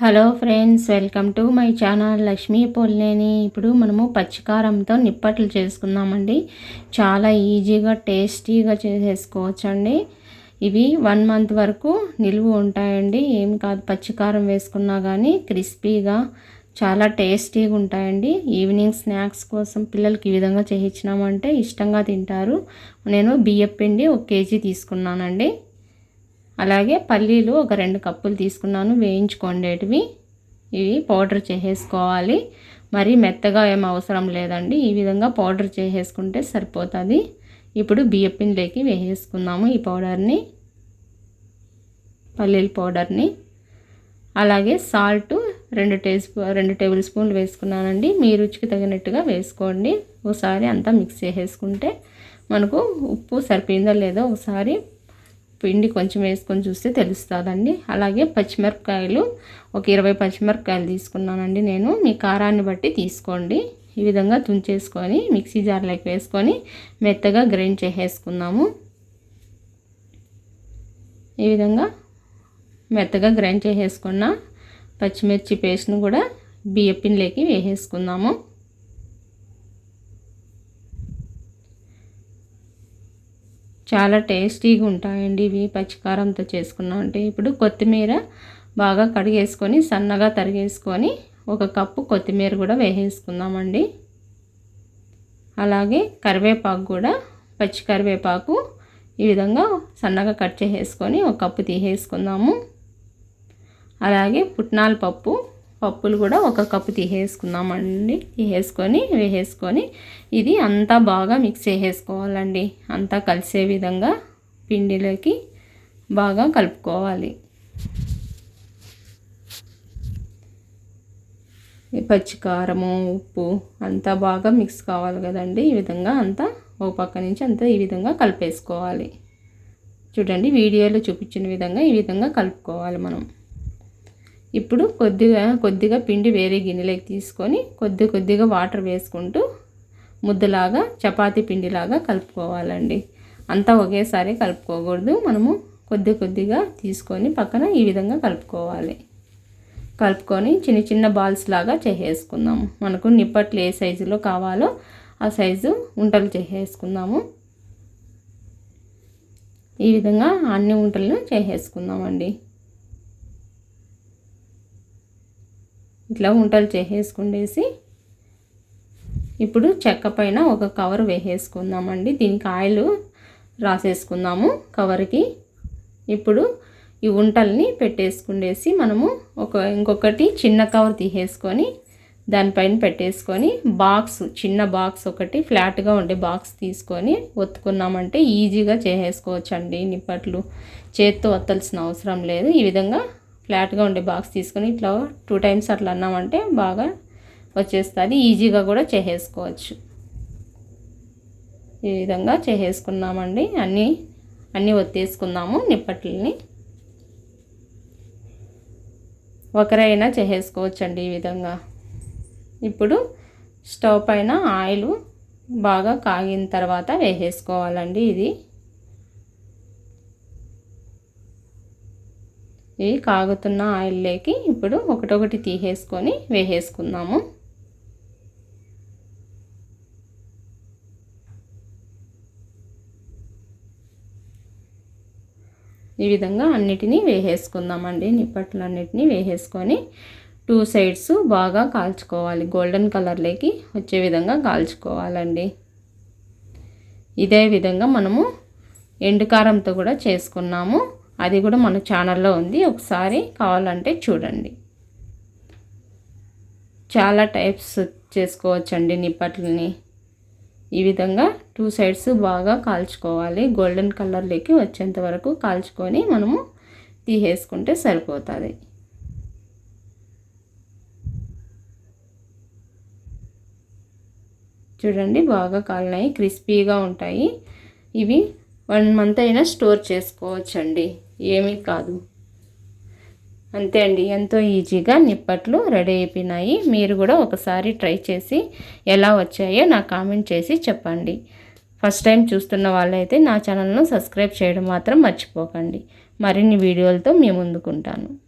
Hello friends welcome to my channel Lakshmi Polleni. ఇప్పుడు మనము పచ్చికారంతో నిప్పట్లు చేసుకుందామండి. చాలా ఈజీగా టేస్టీగా చేసేసుకోవచ్చండి. ఇవి వన్ మంత్ వరకు నిలువ ఉంటాయండి. ఏమి కాదు పచ్చికారం వేసుకున్నా కానీ క్రిస్పీగా చాలా టేస్టీగా ఉంటాయండి. ఈవినింగ్ స్నాక్స్ కోసం పిల్లలకి ఈ విధంగా చేయించినామంటే ఇష్టంగా తింటారు. నేను బియ్యపిండి ఒక కేజీ తీసుకున్నానండి. అలాగే పల్లీలు ఒక రెండు కప్పులు తీసుకున్నాను. వేయించుకోండేటివి ఇవి పౌడర్ చేసేసుకోవాలి. మరి మెత్తగా ఏం అవసరం లేదండి. ఈ విధంగా పౌడర్ చేసేసుకుంటే సరిపోతుంది. ఇప్పుడు బియ్యపిండిలోకి వేసేసుకుందాము ఈ పౌడర్ని. పల్లీల పౌడర్ని. అలాగే సాల్ట్ రెండు టే రెండు టేబుల్ స్పూన్లు వేసుకున్నానండి. మీ రుచికి తగినట్టుగా వేసుకోండి. ఒకసారి అంతా మిక్స్ చేసేసుకుంటే మనకు ఉప్పు సరిపోయిందో లేదో ఒకసారి పిండి కొంచెం వేసుకొని చూస్తే తెలుస్తుందండి. అలాగే పచ్చిమిరపకాయలు ఒక ఇరవై పచ్చిమిరపకాయలు తీసుకున్నానండి నేను. మీ కారాన్ని బట్టి తీసుకోండి. ఈ విధంగా తుంచేసుకొని మిక్సీ జార్లోకి వేసుకొని మెత్తగా గ్రైండ్ చేసేసుకున్నాము ఈ విధంగా మెత్తగా గ్రైండ్ చేసేసుకున్న పచ్చిమిర్చి పేస్ట్ను కూడా బియ్యపిండిలోకి వేసేసుకుందాము. చాలా టేస్టీగా ఉంటాయండి. ఇవి పచ్చికారంతో చేసుకున్నాం అంటే ఇప్పుడు కొత్తిమీర బాగా కడిగేసుకొని సన్నగా తరిగేసుకొని ఒక కప్పు కొత్తిమీర కూడా వేసేసుకుందామండి. అలాగే కరివేపాకు కూడా పచ్చి కరివేపాకు ఈ విధంగా సన్నగా కట్ చేసేసుకొని ఒక కప్పు తీసేసుకుందాము. అలాగే పుట్నాల పప్పు పప్పులు కూడా ఒక కప్పు తీసేసుకుందామండి. తీసేసుకొని వేసేసుకొని ఇది అంతా బాగా మిక్స్ చేసేసుకోవాలండి. అంతా కలిసే విధంగా పిండిలోకి బాగా కలుపుకోవాలి. పచ్చికారము ఉప్పు అంతా బాగా మిక్స్ కావాలి కదండి. ఈ విధంగా అంతా ఒక పక్క నుంచి అంతా ఈ విధంగా కలిపేసుకోవాలి. చూడండి వీడియోలో చూపించిన విధంగా ఈ విధంగా కలుపుకోవాలి మనం. ఇప్పుడు కొద్దిగా కొద్దిగా పిండి వేరే గిన్నెలోకి తీసుకొని కొద్ది కొద్దిగా వాటర్ వేసుకుంటూ ముద్దలాగా చపాతీ పిండిలాగా కలుపుకోవాలండి. అంతా ఒకేసారి కలుపుకోకూడదు. మనము కొద్ది కొద్దిగా తీసుకొని పక్కన ఈ విధంగా కలుపుకోవాలి. కలుపుకొని చిన్న చిన్న బాల్స్ లాగా చేసేసుకుందాము. మనకు నిప్పట్లు ఏ సైజులో కావాలో ఆ సైజు ఉంటలు చేసేసుకుందాము. ఈ విధంగా అన్ని ఉంటలను చేసేసుకుందామండి. ఇట్లా ఉంటలు చేసేసుకుండేసి ఇప్పుడు చెక్క పైన ఒక కవర్ వేసేసుకుందామండి. దీనికి ఆయిల్ రాసేసుకుందాము కవర్కి. ఇప్పుడు ఈ ఉంటల్ని పెట్టేసుకుండేసి మనము ఒక ఇంకొకటి చిన్న కవర్ తీసేసుకొని దానిపైన పెట్టేసుకొని బాక్స్ చిన్న బాక్స్ ఒకటి ఫ్లాట్గా ఉండే బాక్స్ తీసుకొని ఒత్తుకున్నామంటే ఈజీగా చేసేసుకోవచ్చండి. నిప్పట్లు చేత్తో ఒత్తాల్సిన అవసరం లేదు. ఈ విధంగా ఫ్లాట్గా ఉండే బాక్స్ తీసుకొని ఇట్లా టూ టైమ్స్ అట్లా అన్నామంటే బాగా వచ్చేస్తుంది. ఈజీగా కూడా చేసేసుకోవచ్చు. ఈ విధంగా చేసేసుకున్నామండి. అన్నీ అన్నీ ఒత్తేసుకుందాము నిప్పట్లని. ఒకరైనా చేసేసుకోవచ్చండి ఈ విధంగా. ఇప్పుడు స్టవ్ పైన ఆయిల్ బాగా కాగిన తర్వాత వేసేసుకోవాలండి ఇది. ఇవి కాగుతున్న ఆయిల్లోకి ఇప్పుడు ఒకటొకటి తీసేసుకొని వేసేసుకుందాము. ఈ విధంగా అన్నిటినీ వేసేసుకుందామండి. నిప్పట్లన్నిటినీ వేసేసుకొని టూ సైడ్స్ బాగా కాల్చుకోవాలి. గోల్డెన్ కలర్లోకి వచ్చే విధంగా కాల్చుకోవాలండి. ఇదే విధంగా మనము ఎండుకారంతో కూడా చేసుకున్నాము. అది కూడా మన ఛానల్లో ఉంది. ఒకసారి కావాలంటే చూడండి. చాలా టైప్స్ చేసుకోవచ్చండి నిప్పట్లని. ఈ విధంగా టూ సైడ్స్ బాగా కాల్చుకోవాలి. గోల్డెన్ కలర్లోకి వచ్చేంత వరకు కాల్చుకొని మనము తీసేసుకుంటే సరిపోతుంది. చూడండి బాగా కాలినాయి. క్రిస్పీగా ఉంటాయి. ఇవి వన్ మంత్ అయినా స్టోర్ చేసుకోవచ్చండి. ఏమీ కాదు. అంతే అండి. ఎంతో ఈజీగా నిప్పట్లు రెడీ అయిపోయినాయి. మీరు కూడా ఒకసారి ట్రై చేసి ఎలా వచ్చాయో నాకు కామెంట్ చేసి చెప్పండి. ఫస్ట్ టైం చూస్తున్న వాళ్ళైతే నా ఛానల్ను సబ్స్క్రైబ్ చేయడం మాత్రం మర్చిపోకండి. మరిన్ని వీడియోలతో మీ ముందుకుంటాను.